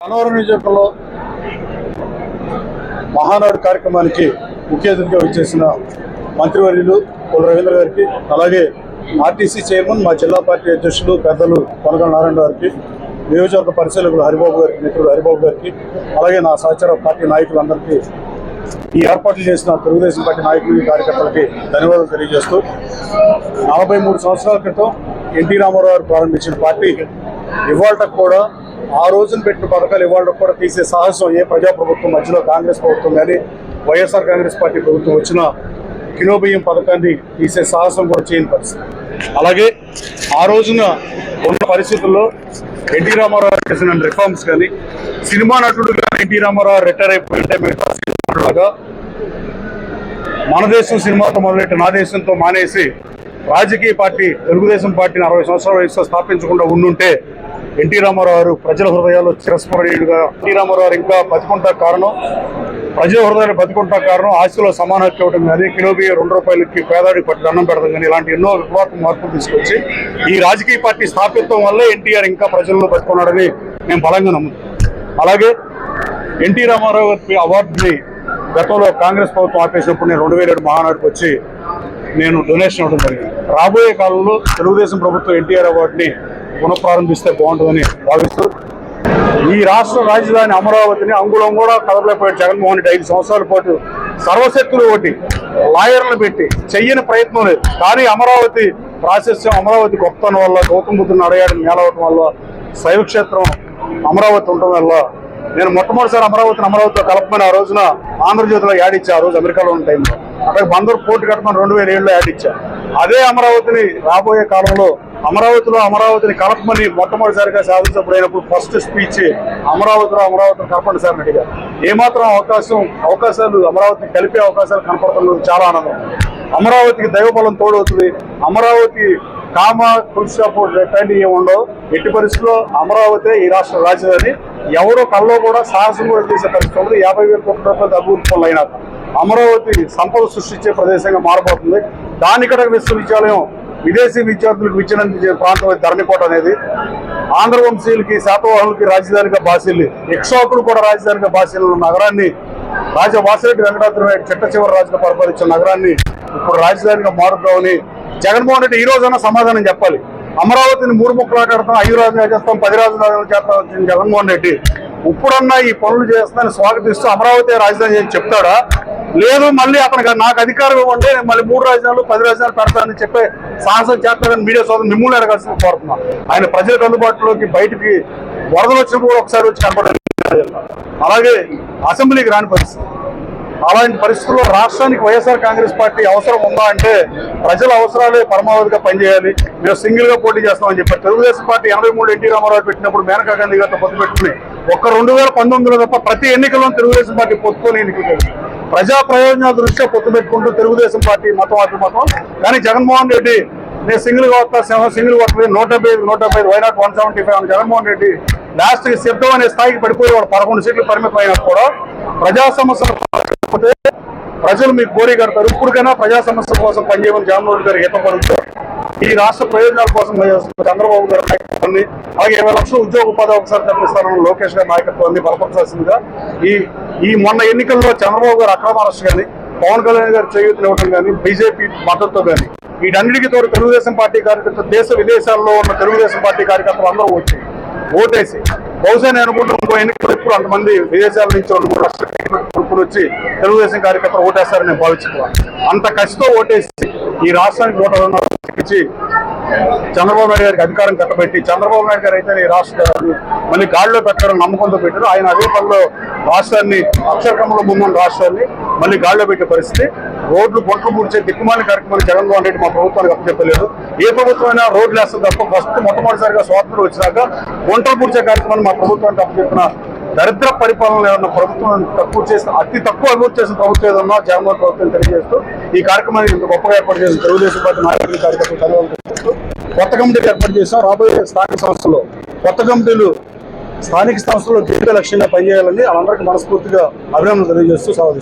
అనవరం నియోజకవర్గంలో మహానాడు కార్యక్రమానికి ముఖ్య అతిథిగా వచ్చేసిన మంత్రివర్యులు కొల రవీంద్ర గారికి అలాగే ఆర్టీసీ చైర్మన్ మా జిల్లా పార్టీ అధ్యక్షులు పెద్దలు కొనగల నారాయణ గారికి నియోజకవర్గ పరిశీలకులు హరిబాబు గారికి మిత్రులు హరిబాబు గారికి అలాగే నా సహచార పార్టీ నాయకులందరికీ ఈ ఏర్పాట్లు చేసిన తెలుగుదేశం పార్టీ నాయకులు కార్యకర్తలకి ధన్యవాదాలు తెలియజేస్తూ నలభై మూడు సంవత్సరాల క్రితం ఎన్టీ రామారావు గారు ప్రారంభించిన పార్టీ ఇవాళ కూడా ఆ రోజున పెట్టిన పథకాలు ఇవాళ కూడా తీసే సాహసం ఏ ప్రజాప్రభుత్వం మధ్యలో కాంగ్రెస్ ప్రభుత్వం కానీ వైఎస్ఆర్ కాంగ్రెస్ పార్టీ ప్రభుత్వం వచ్చిన కిలోబియ్యం పథకాన్ని తీసే సాహసం కూడా చేయని పరిస్థితి. అలాగే ఆ రోజున ఉన్న పరిస్థితుల్లో ఎన్టీ రామారావు చేసిన రిఫార్మ్స్ కానీ సినిమా నటుడుగా ఎన్టీ రామారావు రిటైర్ అయిపోయింటే మిగతా మన దేశం సినిమాతో మొదలెట్టి నా దేశంతో మానేసి రాజకీయ పార్టీ తెలుగుదేశం పార్టీని అరవై సంవత్సరాల వయసులో స్థాపించకుండా ఉండుంటే ఎన్టీ రామారావు గారు ప్రజల హృదయాల్లో చిరస్మరణీయుడుగా ఎన్టీ రామారావు గారు ఇంకా బతుకుంటా కారణం ప్రజల హృదయాలు బతుకుంటా కారణం ఆస్తిలో సమాన హక్కు ఇవ్వడం కానీ కిలో బియ్యం రెండు రూపాయలకి పేదాడికి పట్టి దండం పెడతాం కానీ ఇలాంటి ఎన్నో విప్లవాత్మక మార్పులు తీసుకొచ్చి ఈ రాజకీయ పార్టీ స్థాపిత్వం వల్ల ఎన్టీఆర్ ఇంకా ప్రజల్లో బతుకున్నాడని మేము బలంగా నమ్ముతాం అలాగే ఎన్టీ రామారావు గారి అవార్డుని గతంలో కాంగ్రెస్ ప్రభుత్వం ఆపేసినప్పుడు నేను రెండు వేల ఏడు మహానాడుకు వచ్చి నేను డొనేషన్ ఇవ్వడం జరిగింది. రాబోయే కాలంలో తెలుగుదేశం ప్రభుత్వం ఎన్టీఆర్ అవార్డుని పునఃప్రారంభిస్తే బాగుంటుందని భావిస్తూ ఈ రాష్ట్ర రాజధాని అమరావతిని అంగుళం కూడా కదలలేకపోయాడు జగన్మోహన్ రెడ్డి ఐదు సంవత్సరాల పాటు. సర్వశక్తులు ఒకటి లాయర్లు పెట్టి చెయ్యని ప్రయత్నం లేదు. కానీ అమరావతి ప్రాశస్యం అమరావతి గొప్పతనం వల్ల గౌతమ బుద్ధుని అడగాడిని నేలవటం వల్ల శైవక్షేత్రం అమరావతి ఉండటం వల్ల. నేను మొట్టమొదటిసారి అమరావతిని అమరావతితో కలపమని ఆ రోజున ఆంధ్రజ్యోతిలో యాడ్ ఇచ్చా. ఆ రోజు అమెరికాలో ఉన్న టైంలో. అక్కడ బందరు పోటీ కట్టమని రెండు వేల ఏడులో యాడ్ ఇచ్చా. అదే అమరావతిని రాబోయే కాలంలో అమరావతిలో అమరావతిని కలపమని మొట్టమొదటిసారిగా సాధించబడినప్పుడు ఫస్ట్ స్పీచ్ అమరావతిలో అమరావతిని కలపండి సార్ అడిగారు ఏమాత్రం అవకాశం అవకాశాలు అమరావతిని కలిపే అవకాశాలు కనపడుతున్నది చాలా ఆనందం. అమరావతికి దైవబలం తోడవుతుంది. అమరావతి కామ పురుషపు రెట్టండి ఏమి ఉండవు. ఎట్టి పరిస్థితుల్లో అమరావతి ఈ రాష్ట్ర రాజధాని. ఎవరో కల్లో కూడా సాహసం కూడా చేసే పరిస్థితి ఉండదు. యాభై వేల కోట్ల రూపాయలు అభివృద్ధి పనులు అయినా అమరావతి సంపద సృష్టించే ప్రదేశంగా మారబోతుంది. దానికట విశ్వవిద్యాలయం విదేశీ విద్యార్థులకు విద్యనందించే ప్రాంతం ధరణికోట అనేది ఆంధ్రవంశీయులకి శాతవాహనులకి రాజధానిగా బాసిల్లి ఇక్ష్వాకులు కూడా రాజధానిగా బాసిల్లు ఉన్న నగరాన్ని రాజ వాసిరెడ్డి వెంకటాద్రి చిట్ట చివరి రాజుగా పరిపాలించిన నగరాన్ని ఇప్పుడు రాజధానిగా మారుద్దామని జగన్మోహన్ రెడ్డి ఈ రోజైనా సమాధానం చెప్పాలి. అమరావతిని మూడు ముక్కలు ఆటాడతాం ఐదు రాజధాని చేస్తాం పది రాజధానులు చేస్తాం వచ్చిన జగన్మోహన్ రెడ్డి. ఇప్పుడన్నా ఈ పనులు చేస్తానని స్వాగతిస్తూ అమరావతి రాజధాని అని చెప్తాడా? లేదు మళ్ళీ అతనికి నాకు అధికారం ఇవ్వండి నేను మళ్ళీ మూడు రాజధానులు పది రాజధానులు పెడతానని చెప్పే సాహసం చేస్తానని మీడియా సోదరు మిమ్మల్ని అడగాల్సిన కోరుతున్నాను. ఆయన ప్రజలకు అందుబాటులోకి బయటికి వరదలు వచ్చినప్పుడు ఒకసారి వచ్చి కనపడాలి అలాగే అసెంబ్లీకి రాని పరిస్థితి. అలాంటి పరిస్థితుల్లో రాష్ట్రానికి వైఎస్ఆర్ కాంగ్రెస్ పార్టీ అవసరం ఉందా అంటే ప్రజల అవసరాలే పరమావధిగా పనిచేయాలి. మేము సింగిల్గా పోటీ చేస్తామని చెప్పారు. తెలుగుదేశం పార్టీ ఎనభై మూడు ఎన్టీ రామారావు పెట్టినప్పుడు మేనకా గాంధీ గారితో పొత్తు పెట్టుకుని ఒక్క రెండు వేల పంతొమ్మిదిలో తప్ప ప్రతి ఎన్నికల్లో తెలుగుదేశం పార్టీ పొత్తుకొని ఎన్నికలు ప్రజా ప్రయోజనాల దృష్ట్యా పొత్తు పెట్టుకుంటూ తెలుగుదేశం పార్టీ మతం అటు మతం. కానీ జగన్మోహన్ రెడ్డి నేను సింగిల్గా వస్తా సింగిల్ కొట్టలేదు నూట డెబ్బై ఐదు నూట డెబ్బై ఐదు why not one seventy five Jaganmohan Reddy లాస్ట్కి సిద్ధం అనే స్థాయికి పడిపోయి వాడు పదకొండు సీట్లు పరిమితం అయినా కూడా. ప్రజా సమస్యలు ప్రజలు మీకు కోరి కడతారు. ఇప్పటికైనా ప్రజా సమస్యల కోసం పనిచేయమని జగన్మోహన్ రెడ్డి గారు హితపడుతూ ఈ రాష్ట్ర ప్రయోజనాల కోసం చంద్రబాబు గారి నాయకత్వాన్ని అలాగే ఇరవై లక్షల ఉద్యోగ ఉపాధి ఒకసారి కల్పిస్తానని లోకేష్ గారి నాయకత్వాన్ని బలపరచాల్సిందిగా ఈ ఈ మొన్న ఎన్నికల్లో చంద్రబాబు గారు అక్రమ అరెస్ట్ కానీ పవన్ కళ్యాణ్ గారు చేయూతనివ్వడం కానీ బీజేపీ మద్దతుతో కానీ వీటన్నిటికీ తోడు తెలుగుదేశం పార్టీ కార్యకర్తలు దేశ విదేశాల్లో ఉన్న తెలుగుదేశం పార్టీ కార్యకర్తలు అందరూ వచ్చి ఓటేసి బహుశా నేను అనుకుంటున్నాను ఇంకో ఎన్నికలు ఎప్పుడు అంతమంది విదేశాల నుంచి రెండు వచ్చి తెలుగుదేశం కార్యకర్తలు ఓటేస్తారని నేను భావించుకున్నాను అంత కసితో ఓటేసి ఈ రాష్ట్రానికి నూట చంద్రబాబు నాయుడు గారికి అధికారం కట్టబెట్టి చంద్రబాబు నాయుడు గారు అయితే ఈ రాష్ట్రాన్ని మళ్ళీ గాడిలో పెట్టడం నమ్మకంతో పెట్టారు. ఆయన అదే పనిలో రాష్ట్రాన్ని అక్షరక్రమంలో ముందున్న రాష్ట్రాన్ని. మళ్ళీ గాడిలో పెట్టే పరిస్థితి. రోడ్లు పొంట్లు పూడ్చే దిక్కుమాలి కార్యక్రమాలు జగన్మోహన్ రెడ్డి మా ప్రభుత్వానికి అప్పచెప్పలేదు. ఏ ప్రభుత్వమైనా రోడ్లు వేస్తుంది తప్ప ఫస్ట్ మొట్టమొదటిసారిగా స్వాతంత్రం వచ్చినాక వంటలు పూడ్చే కార్యక్రమాన్ని మా ప్రభుత్వానికి అప్పచెప్పిన దరిద్ర పరిపాలన ఏమన్నా ప్రభుత్వం తక్కువ చేసిన అతి తక్కువ అభివృద్ధి చేసిన ప్రభుత్వం ఏదన్నా జగన్మోహన్ ప్రభుత్వం తెలియజేస్తూ ఈ కార్యక్రమాన్ని ఇంత గొప్పగా ఏర్పాటు చేసిన తెలుగుదేశం పార్టీ నాయకులు కార్యకర్తలు కొత్త కమిటీలు ఏర్పాటు చేసాం రాబోయే స్థానిక సంస్థలు కొత్త కమిటీలు స్థానిక సంస్థలు దీర్ఘ లక్ష్యంగా పనిచేయాలని వాళ్ళందరికీ మనస్ఫూర్తిగా అభినందనలు తెలియజేస్తూ సెలవు